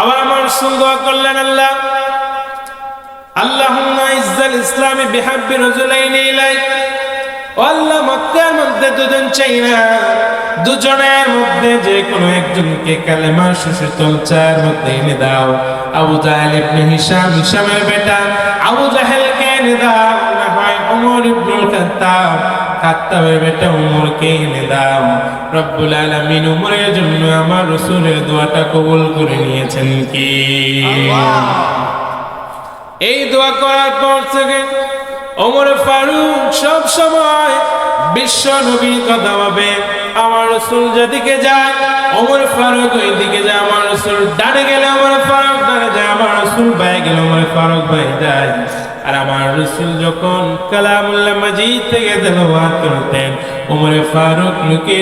আবার আমার রসুল দোয়া করলেন আল্লাহ। আল্লাহুম্মা ইজ্জাল ইসলামে বিহাব্বি রাজুলাইনি ইলাইক। আল্লাহ, মক্কার মধ্যে দুজন চাই না। দুজনের মধ্যে যে কোনো একজনকে কালেমা সুশীতল চায়ের মধ্যে এনে দাও। আবু জাহেল ইবনে হিশাম, হিশামের বেটা। আবু জাহেলকে এনে দাও, না হয় ওমর ইবনুল খাত্তাব। খাত্তাবের বেটা উমরকে এনে দাও। রব্বুল আলামিন উমরের জন্য আমার রসুলের দোয়াটা কবুল করে নিয়েছেন কি? এই দোয়া করার পর থেকে ওমর ফারুক সব সময় বিশ্ব নবীর কথা ভাবে। আমার রসুল যেদিকে যায়, ওমর ফারুক ওই দিকে যায়। আমার রসুল ডানে গেলে ওমর ফারুক ডানে যায়। আমার রসুল বাই গেলে ওমর ফারুক বাই যায়। আর আমার রসুল যখন কালামুল্লাহ মাজিদ থেকে তেলাওয়াত করতেন, উমরে ফারুক লুকে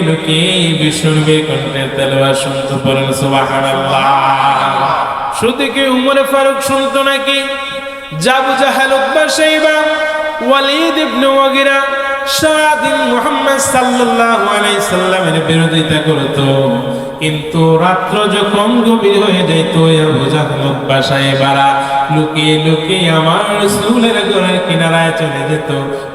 বিশ্ব নবীর কণ্ঠে তেলাওয়াত শুনতে পারেন শুধু কি উমরে ফারুক শুনতো নাকি? জাবু জাহাল উকবা সাইবা, ওয়ালিদ ইবনে ওয়াগিরা সারাদিন মুহাম্মদ সাল্লাল্লাহু আলাইহি সাল্লামের বিরোধিতা করতো। কিন্তু রাত্র যখন গভীর হয়ে যেত জাহাল উকবা সাইবারা লুকিয়ে লুকিয়ে আমার রসুলের ঘরের কিনারায় চলে যেত।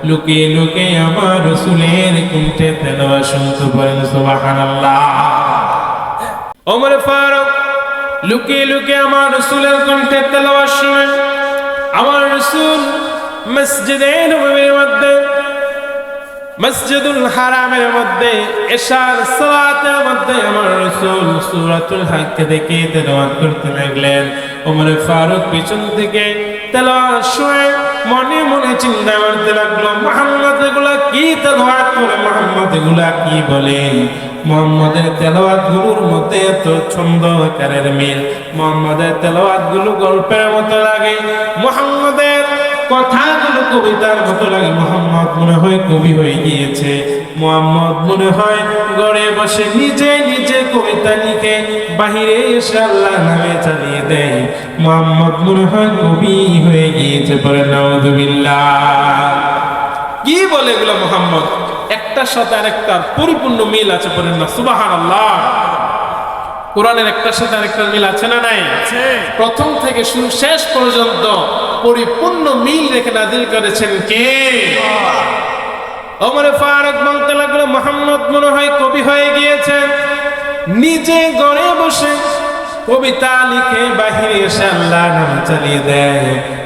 লুকিয়ে লুকিয়ে আমার রসুলের কুণ্ঠে তেলাওয়াত শুনতে পারেন সুবহানাল্লাহ। ওমর ফারুক লুকিয়ে লুকিয়ে আমার রসুলের কণ্ঠে তেলাওয়াত শুনেন আমার রসুল মসজিদে নববীর মধ্যে মসজিদুল হারামের মধ্যে, এশার সালাতের মধ্যে আমার রসুল সূরাতুল হককে দেখে তেলাওয়াত করতে লাগলেন। ওমর ফারুক পিছন থেকে তেলাওয়াত শুনে মনে মনে চিন্তা করতে লাগল, মোহাম্মদ এগুলা কি তেলাওয়াত করে? মোহাম্মদ এগুলা কি বলে? মোহাম্মদের তেলাওয়াতগুলোর মধ্যে এত ছন্দ আকারের মিল। মোহাম্মদের তেলাওয়াতগুলো গল্পের মতো লাগে। মোহাম্মদের কথাগুলো কবিতার মতো লাগে। মোহাম্মদ মনে হয় কবি হয়ে গিয়েছে। মোহাম্মদ মনে হয় ঘরে বসে নিজে নিজে কবিতা লিখে, বাহিরে এসে আল্লাহ নামে চালিয়ে দেয়। মোহাম্মদ মনে হয় কবি হয়ে গিয়েছে পরে নওয়াজুবিল্লাহ কি বলে এগুলো মোহাম্মদ? একটার সাথে আরেকটার পরিপূর্ণ মিল আছে পরে না সুবাহ আল্লাহ কোরআনের একটার সাথে আরেকটার মিল আছে না নাই? প্রথম থেকে শুরু শেষ পর্যন্ত পরিপূর্ণ মিল রেখে নাজিল করেছেন কে? ওমর ফারুক বলতে লাগল মোহাম্মদ মনে হয় কবি হয়ে গিয়েছেন। নিজে গড়ে বসে কবিতা লিখে বাহিরে এসে আল্লাহ নাম চালিয়ে দেয়।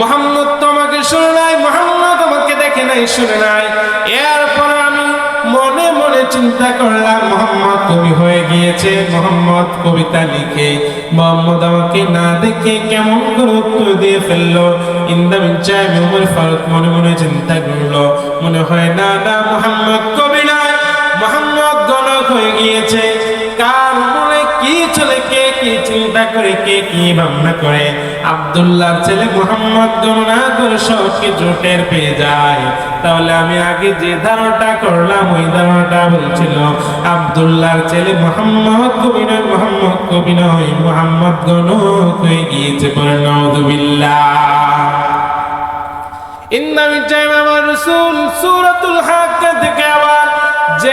মোহাম্মদ তোমাকে শুনে নাই, মোহাম্মদ আমাকে দেখে নাই, শুনে নাই। এরপর আমি মনে মনে চিন্তা করলাম, মোহাম্মদ কবি হয়ে গিয়েছে, মোহাম্মদ কবিতা লিখে। মোহাম্মদ আমাকে না দেখে কেমন করে উত্তর দিয়ে ফেলল। ইন্দামিন চাইবে উমর ফারুক মনে মনে চিন্তা করল, মনে হয়, না না, মোহাম্মদ কবি চিন্তা করে কে কি ভাবনা করে? আব্দুল্লাহর ছেলে মোহাম্মদ গণনা করে সব পেয়ে যায়। তাহলে আমি আগে যে ধারণাটা করলাম, ওই ধারণাটা বলছিল, আব্দুল্লাহর ছেলে মোহাম্মদ কবি নয় মোহাম্মদ কবি নয় মোহাম্মদ গণক হয়ে গিয়েছে পরে নওদুবিল্লাহ যে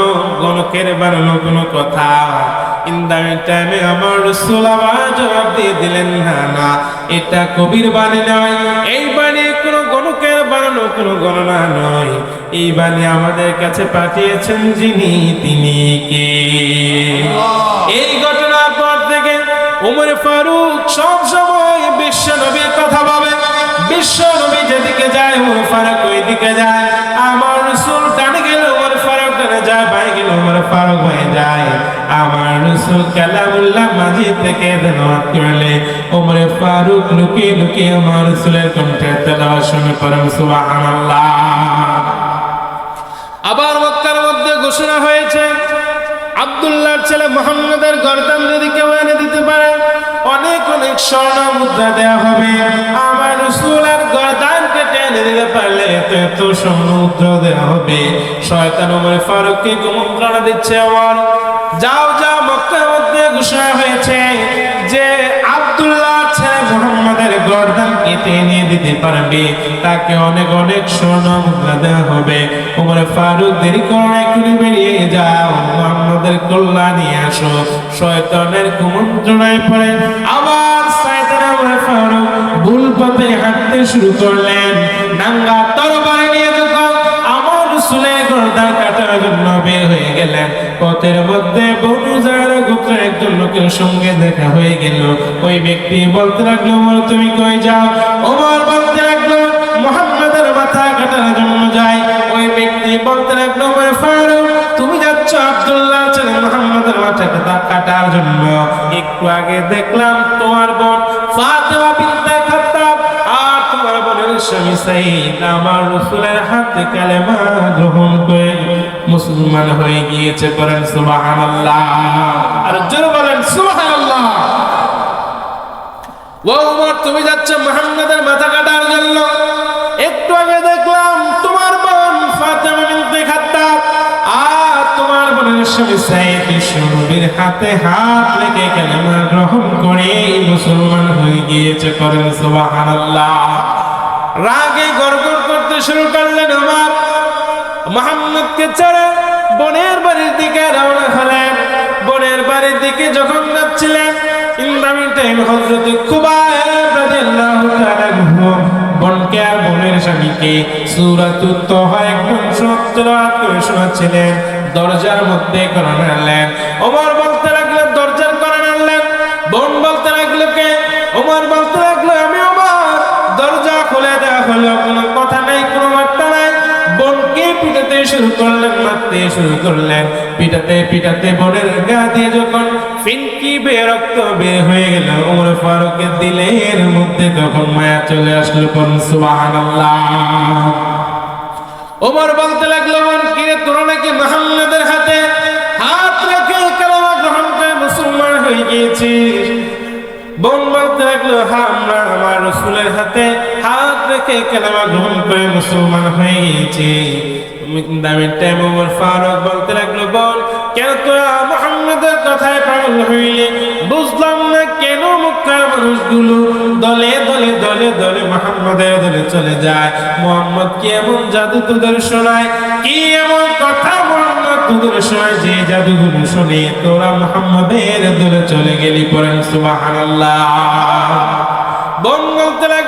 গণকের বানানো কোনো কথা। ইন্দামি টাইমে আমার রসুল আবার জবাব দিয়ে দিলেন না না এটা কবির বাণী নয়। এই বাণী কোনো গণকের বানানো কোনো গণনা নয়। এই বাণী আমাদের কাছে পাঠিয়েছেন যিনি তিনি কে? এই ঘটনার পর থেকে উমর ফারুক সব সময় বিশ্ব নবীর কথা ভাবে। বিশ্ব নবী যেদিকে যায় উমর ফারুক ওই দিকে যায়। আমার উমর ফারুক হয়ে যায়। আমার রসুল কালামুল্লাহ মাঝি থেকে দেনাত করলে উমর ফারুক লুকিয়ে লুকিয়ে আমার রসুলের কণ্ঠে তেলাওয়াত শুনে সুবহানাল্লাহ। আবার মক্কার মধ্যে ঘোষণা হয়েছে, আব্দুল্লাহর ছেলে মোহাম্মদের গর্দান যদি কেউ এনে দিতে পারে, অনেক অনেক স্বর্ণ মুদ্রা দেওয়া হবে। আমার রসুলের গর্দান দিতে পারলে এত স্বর্ণ দেওয়া হবে। শয়তান ওমর ফারুককে কুমন্ত্রণা দিচ্ছে আমার যাও যাও, মক্কার মধ্যে ঘোষণা হয়েছে যে আব্দুল্লাহ ছেলে মোহাম্মদের গর্দান কেটে নিয়ে দিতে পারবে। তাকে অনেক অনেক স্বর্ণ মুদ্রা দেওয়া হবে। ওমর ফারুক দেরি করো এক্ষুনি বেরিয়ে যাও। মোহাম্মদের কল্যাণ নিয়ে আসো। শয়তানের কুমন্ত্রণায় পড়ে। আবার শয়তান ওমর ফারুক ভুল পথে হাঁটতে শুরু করলেন। নাঙ্গা তরবারি নিয়ে যখন আমার রসুলের গর্দান কাটার জন্য বের হয়ে গেলেন, পথের মধ্যে বনু যারা গোত্রের একজন লোকের সঙ্গে দেখা হয়ে গেল। ওই ব্যক্তি বলতে লাগল, ওমর, তুমি কই যাও? ওমর বলতে লাগল, মোহাম্মদের মাথা কাটার জন্য যাই। ওই ব্যক্তি বলতে লাগল, ওমর ফারুক, তুমি যাচ্ছ আব্দুল্লাহ ছেলে মোহাম্মদের মাথা কাটার জন্য। একটু আগে দেখলাম তোমার বোন ফাতেমা আমার রসুলের হাতে কালেমা গ্রহণ করে মুসলমান হয়ে গিয়েছে বলেন সুবহানাল্লাহ। আর জোরে বলেন তুমি যাচ্ছ মাথা কাটার জন্য। একটু আগে দেখলাম তোমার বোন আর তোমার বোনের হাতে হাত রেখে কালেমা গ্রহণ করে মুসলমান হয়ে গিয়েছে করেন সুবহানাল্লাহ। রাগে গড়গড় করতে শুরু করলেন আমার মোহাম্মদকে ছেড়ে বনের বাড়ির দিকে রওনা হলেন। বনের বাড়ির দিকে যখন যাচ্ছিলেন ইন্দামিন টাইম হজরত খুবাইব রাদিয়াল্লাহু তাআলা বোনকে আর বোনের স্বামীকে সূরাতুত তাহা একদম সত্যরাত করে শোনাচ্ছিলেন। দরজার মধ্যে কোরআন আনলেন ওমর শুরু করলেন মারতে শুরু করলেন। পিটাতে পিটাতে বোনের গা দিয়ে যখন ফিনকি বেয়ে রক্ত বের হয়ে গেল ওমর ফারুকের দিলের মধ্যে তখন মায়া চলে আসলো কোন সুবহানাল্লাহ। ওমর বলতে লাগল বোন কিরে তোরা নাকি মোহাম্মদের হাতে? হাত রেখে কালামা গ্রহণ করে মুসলমান হয়ে গিয়েছিস বোন বলতে লাগল হ্যাঁ আমরা আমার রসুলের হাতে হাত রেখে কালামা গ্রহণ করে মুসলমান হয়ে গিয়েছি। তোরা চলে মোহাম্মদ শোনায়? কি এমন কথা শোনায় যে তোরা মোহাম্মদের চলে গেলি বলতে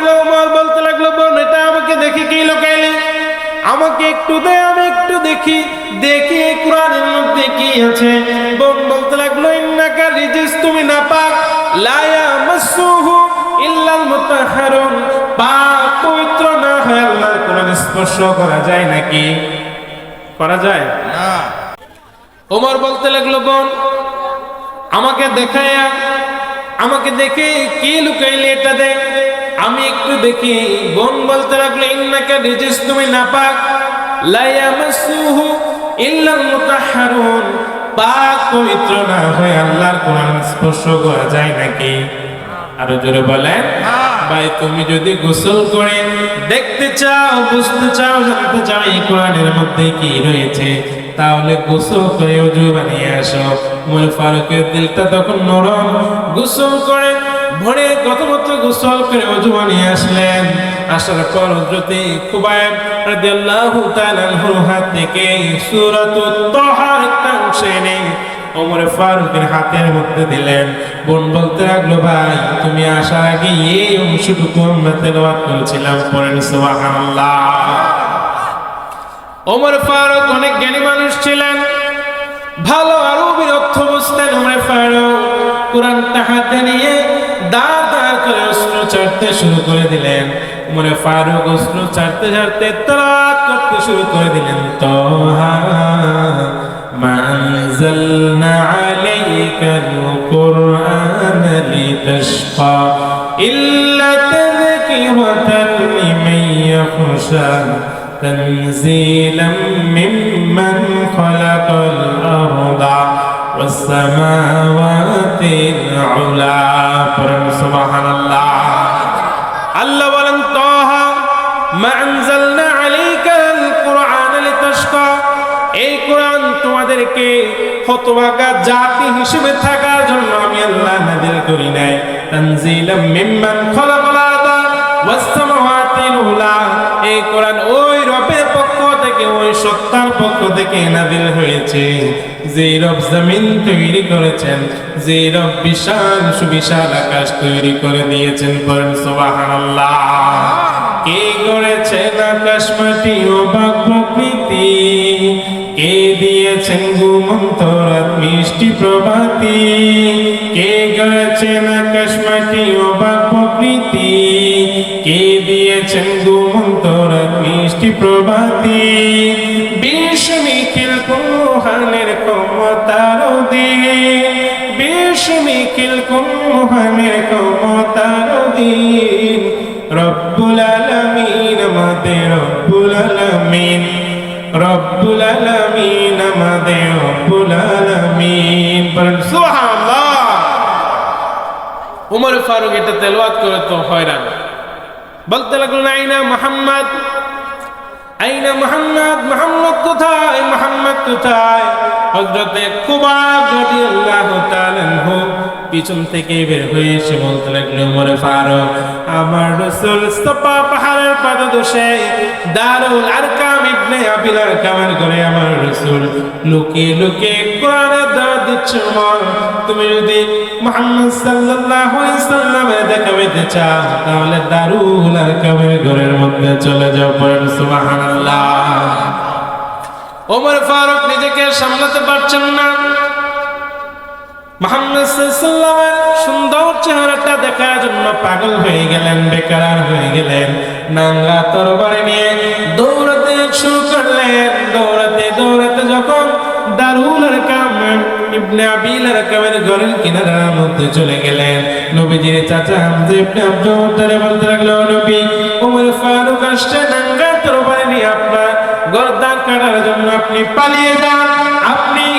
আমাকে একটু দে আমি একটু দেখি। দেখি কোরআনের মধ্যে কি আছে। বোন বলতে লাগল ইন্নাকা রিজিস তুমি না পাক লা ইয়ামাসসুহু ইল্লাল মুতাহহারুন পাক পবিত্র না হয় আল্লাহর কোরআন স্পর্শ করা যায় নাকি? করা যায়? ওমর বলতে লাগল বোন আমাকে দেখায়া আমাকে দেখে কি লুকাইলে এটা দেখ আমি একটু দেখি। বোন বলতে লাগল ইন্নাকা রিজিস তুমি ইল্লাল মুতাহহারুন পাক পবিত্র না হয়ে আল্লাহর কোরআন স্পর্শ করা যায় নাকি? আরও জোরে বলেন। ভাই তুমি যদি গোসল করে দেখতে চাও বুঝতে চাও জানতে চাও এই কোরআনের মধ্যে কি রয়েছে তাহলে গোসল করে অজু বানিয়ে আসো। মোর ফারুকের দিলটা তখন নরম। গোসল করে ভোরে কত মতো গোসল করে অজু বানিয়ে আসলেন। আসার পর হযরতে খুবাইব রাদিয়াল্লাহু তাআলা আনহুর হাত থেকে তাহার একটা অংশ এনে ওমর ফারুকের হাতের মধ্যে দিলেন। বোন বলতে লাগল, ভাই, তুমি আসার আগে এই অংশটুকু আমরা তেলাওয়াত করেছিলাম, পড়েন সুবহানাল্লাহ। ওমর ফারুক অনেক জ্ঞানী মানুষ ছিলেন। ভালো আরবির অর্থ বুঝতেন ওমর ফারুক। কোরআনটা হাতে নিয়ে দাঁড় দাঁড় করে অস্ত্র চাটতে শুরু করে দিলেন ওমর ফারুক অস্ত্র চাটতে চাটতে তরাত করতে শুরু করে দিলেন তোহা ما أنزلنا عليك القرآن لتشقى إلا تذكرة لمن يخشى تنزيلا ممن خلق الأرض والسماوات العلى سبحان الله আল্লাহ বলেন তহা মা আনজালনা আলাইকাল কুরআন লিতাশকা এই কোরআন তোমাদেরকে হতভাগা জাতি হিসেবে থাকার জন্য আমি আল্লাহ নাযিল করি নাই তানজিলাম মিম্মান খালাকাল আরদা ওয়াস সামাওয়াতিল উলা এই কোরআন ওই সত্তার পক্ষ থেকে নাযিল হয়েছে। যে রব জমিন তৈরি করেছেন যে রব বিশাল সুবিশাল আকাশ তৈরি করে দিয়েছেন পড়েন সুবহানাল্লাহ। কে করেছেন আকাশ, মাটি ও বাক প্রকৃতি? কে দিয়েছেন ঘুমন্ত রাত, মিষ্টি প্রভাতি? কে করেছেন আকাশ, মাটি ও বাক প্রকৃতি? কে দিয়েছেন ঘুমন্ত রাত, মিষ্টি প্রভাতি? আলামিন, রব্বুল আলামিন, আমাদের রব্বুল আলামিন। বলেন, সুবহানাল্লাহ। উমর ফারুক এটা তেলাওয়াত করে তো হয়রান। বলতে লাগলেন, আইনা মোহাম্মদ? আইনা মোহাম্মদ? মোহাম্মদ কোথায়? মোহাম্মদ কোথায়? হযরতে কুবাব রাদিয়াল্লাহু তাআলা পিছন থেকে বের হয়ে এসে বলতে লাগল, ওমর ফারুক, আমার রাসূল সাফা পাহাড়ের পাদদেশে দারুল আরকাম ইবনে আবিল আরকামের ঘরে আমার রাসূল লুকিয়ে লুকিয়ে কোরআনের তুমি যদি মুহাম্মদ সাল্লাল্লাহু আলাইহি সাল্লামের দেখা পেতে চাও, তাহলে দারুল আরকামের ঘরের মধ্যে চলে যাও, পড়েন সুবহানাল্লাহ। ওমর ফারুক নিজেকে সামলাতে পারছেন না। চেহারাটা দেখার জন্য পাগল হয়ে গেলেন, বেকার হয়ে গেলেন। নাঙ্গা নিয়ে দৌড়াতে শুরু করলেন। দৌড়াতে দৌড়াতে যখন মধ্যে চলে গেলেন। নবীজির চাচা নবী নাঙ্গা নিয়ে আপনার গর্দান কাটার জন্য আপনি পালিয়ে যান।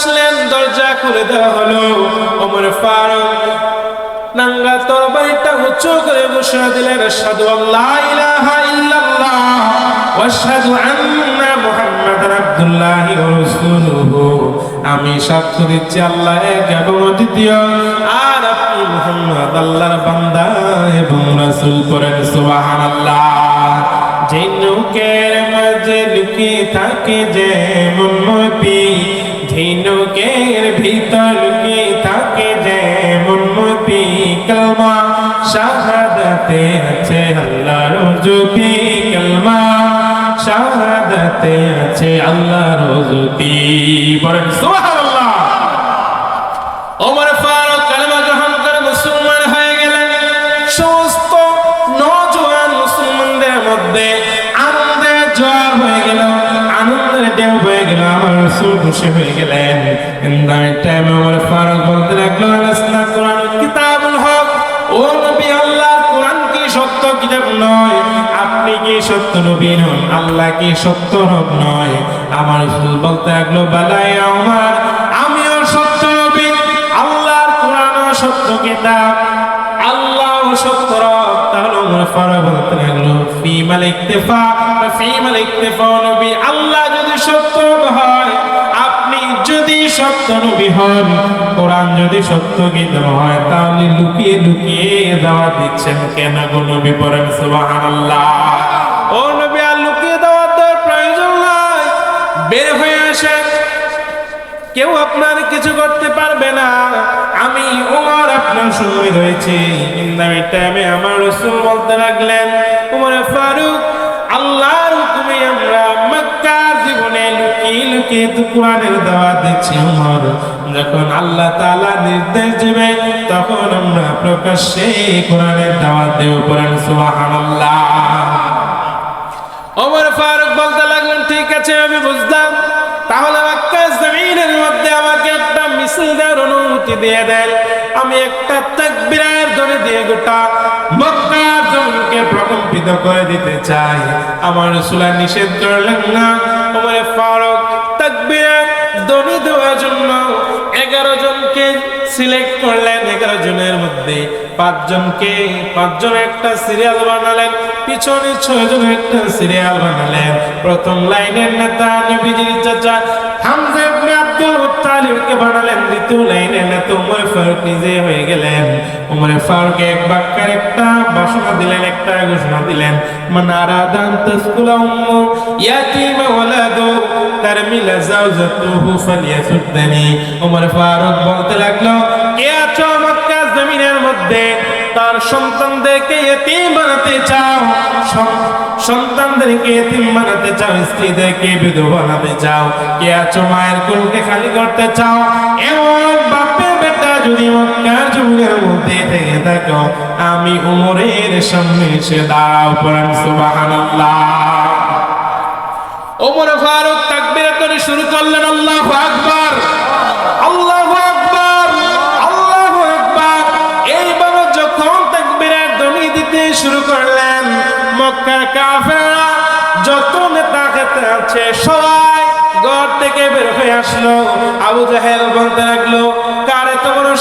আসলেন, দরজা খুলে দেওয়া হলো। ওমর ফারুক নাঙ্গা তরবারিটা উঁচু করে বসে দিলেন, আশহাদু আল্লাহ আমি সাক্ষ্য দিচ্ছি আল্লাহ এবং অদ্বিতীয়। আর আপনি মুহাম্মদ আল্লাহর বান্দা এবং করেন সুবহানাল্লাহ। ঝিনুকের মাঝে লুকিয়ে থাকে, যে মনমতি ঝিনুকের ভিতর লুকিয়ে থাকে যে মনমতি কলমা। শাহাদাতে আছে আল্লাহর জ্যোতি কলমা। শাহাদাতে আছে আল্লাহর জ্যোতি বলেন, সুবহানাল্লাহ। ওমর রসুল খুশি হয়ে গেলেন। ইন দ্যাট টাইম ফারুক বলতে লাগল কোরআন কিতাবুল হক। ও নবী আল্লাহ, কোরআন কি সত্য কিতাব নয়? আপনি কি সত্য নবী নন? আল্লাহ কি সত্য রব নয়? আমার বলতে লাগল বালাই আমার আমিও সত্য নবী। আল্লাহর কোরআন সত্য কিতাব। আল্লাহ সত্য রব। তাহলে ওমর ফারুক বলতে লাগল ফি মালিক তেফা ফি মালিক তেফা নবী, আল্লাহ যদি সত্য নবী হন, কোরআন যদি সত্য গীত হয়, তাহলে লুকিয়ে লুকিয়ে দাওয়াত দিচ্ছেন কেন গো নবী পড়েন সুবহানাল্লাহ। ও নবী, আর লুকিয়ে দেওয়ার প্রয়োজন নাই। বের হয়ে কেউ আপনার কিছু করতে পারবে না। আমি ওমর আপনার সঙ্গে রয়েছি। টাইমে আমার রসুল বলতে লাগলেন লুকিয়ে লুকিয়ে তো কোরআনের দাওয়াত দিচ্ছি ওমর যখন আল্লাহ নির্দেশ দেবে, তখন আমরা প্রকাশ্যে কোরআনের দেব সুবহানাল্লাহ। ওমর ফারুক বলতে লাগলেন, ঠিক আছে, আমি বুঝলাম। তাহলে মক্কা জমিনের মধ্যে আমাকে একটা মিছিল দেওয়ার অনুমতি দিয়ে দেন। আমি একটা তাকবীরের ধরে দিয়ে গোটা মক্কার জমিনকে প্রকম্পিত করে দিতে চাই। আমার রাসূল নিষেধ করলেন না। ওমর ফারুক তাকবীরের ধ্বনি দেওয়ার জন্য এগারো জনকে সিলেক্ট করলেন। এগারো জনের মধ্যে পাঁচজনকে, পাঁচজন একটা সিরিয়াল বানালেন, পিছনে ছয় জন একটা সিরিয়াল বানালেন। প্রথম লাইনের নেতা নবীজির চাচা মুত্তালিবকে বানালেন? দ্বিতীয় লাইনের নেতা উমর ফারুক নিজে হয়ে গেলেন। উমর ফারুক এক বাক্যের একটা, বাসনা দিলেন, একটা ঘোষণা দিলেন। মানারা দান তাসকুলা উম্মু ইয়াতিমা ওয়ালাদু তারমিলা জাওজাতুহু ফালিয়াসুদ্দানি। উমর ফারুক বলতে লাগল, কে আছো মক্কা জমিনের মধ্যে? তার সন্তানদেরকে এতিম বানাতে চাও। সন্তানদেরকে এতিম বানাতে চাও, স্ত্রীদেরকে বিধবা বানাতে চাও। কে আছো মায়ের কোলকে খালি করতে চাও? এমন বাপের বেটা যদি মক্কার জমিনের মধ্যে থেকে থাকো, আমি উমরের সামনে এসে দাঁড়াও, পড়েন সুবহানাল্লাহ। ওমর ফারুক তাকবীর করে শুরু করলেন, আল্লাহু আকবার। মক্কার যত নেতা খেতে আছে, সবাই ঘর থেকে বের হয়ে আসলো। আবু জাহেল বলতে লাগল, কার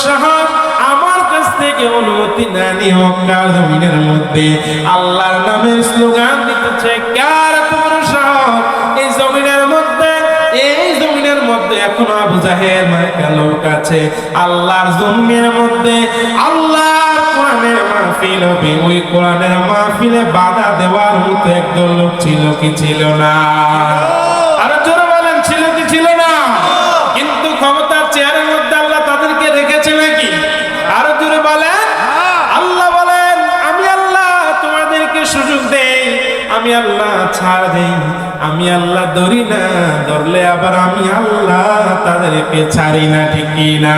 সাহস? আমার কাছ থেকে অনুমতি না জমিনের মধ্যে আল্লাহর নামের স্লোগান দিতেছে, কার বড় সাহস? এই জমিনের মধ্যে, এই জমিনের মধ্যে। এখনও আবু জাহেল মার্কা লোক আছে, আল্লাহর জমিনের মধ্যে আল্লাহর কোরআনের মাহফিল হবে। ওই কোরআনের মাহফিলে বাধা দেওয়ার মতো একদল লোক ছিল কি ছিল না? আরও জোরে বলেন, ছিল কি ছিল না? কিন্তু ক্ষমতার চেয়ারের মধ্যে আল্লাহ তাদেরকে রেখেছে নাকি? আরও জোরে বলেন। আল্লাহ বলেন, আমি আল্লাহ তোমাদেরকে সুযোগ দেই, আমি আল্লাহ ছাড় দেই, আমি আল্লাহ ধরি না, ধরলে আবার আমি আল্লাহ তাদেরকে ছাড়ি না ঠিকই না?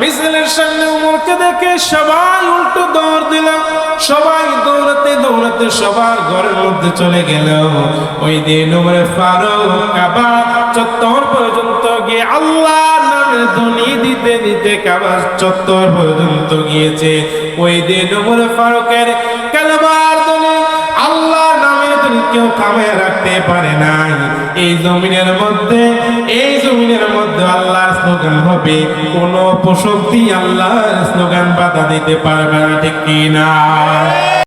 মিছিলের সামনে উমরকে দেখে সবাই উল্টো দৌড় দিল। সবাই দৌড়াতে দৌড়াতে সবার ঘরের মধ্যে চলে গেল। ওই দিন উমরে ফারুক কাবা চত্বর পর্যন্ত গিয়ে আল্লাহ দিতে দিতে কাবা চত্বর পর্যন্ত গিয়েছে। ওই দিন উমরে ফারুকের কেউ কামায় রাখতে পারে নাই। এই জমিনের মধ্যে, এই জমিনের মধ্যে আল্লাহর স্লোগান হবে, কোন প্রশক্তি আল্লাহর স্লোগান বাধা দিতে পারবে না, ঠিক কি না